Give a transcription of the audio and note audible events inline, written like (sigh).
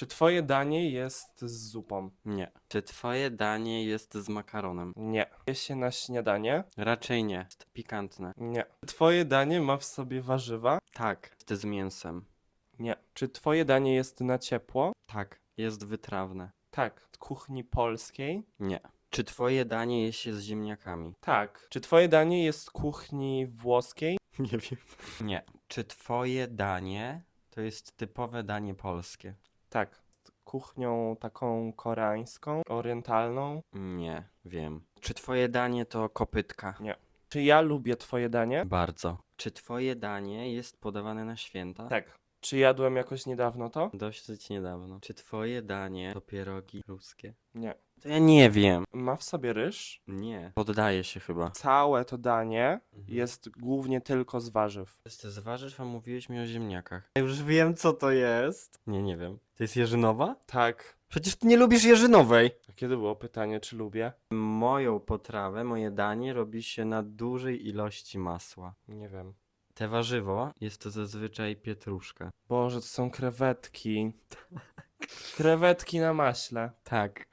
Czy twoje danie jest z zupą? Nie. Czy twoje danie jest z makaronem? Nie. Je się na śniadanie? Raczej nie. Jest pikantne. Nie. Czy twoje danie ma w sobie warzywa? Tak. Jest z mięsem. Nie. Czy twoje danie jest na ciepło? Tak. Jest wytrawne. Tak. Z kuchni polskiej? Nie. Czy twoje danie je się z ziemniakami? Tak. Czy twoje danie jest z kuchni włoskiej? Nie wiem. (laughs) Nie. Czy twoje danie to jest typowe danie polskie? Tak. Kuchnią taką koreańską, orientalną? Nie. Wiem. Czy twoje danie to kopytka? Czy ja lubię twoje danie? Bardzo. Czy twoje danie jest podawane na święta? Tak. Czy jadłem jakoś niedawno to? Dosyć niedawno. Czy twoje danie to pierogi ruskie? Nie. To ja nie wiem. Ma w sobie ryż? Nie. Poddaję się chyba. Całe to danie Mhm. jest głównie tylko z warzyw. Jest z warzyw, a mówiłeś mi o ziemniakach. Ja już wiem, co to jest. Nie, nie wiem. To jest jeżynowa? Tak. Przecież ty nie lubisz jeżynowej. A kiedy było pytanie, czy lubię? Moją potrawę, moje danie robi się na dużej ilości masła. Nie wiem. Te warzywo jest to zazwyczaj pietruszka. Boże, to są krewetki. Krewetki na maśle. Tak,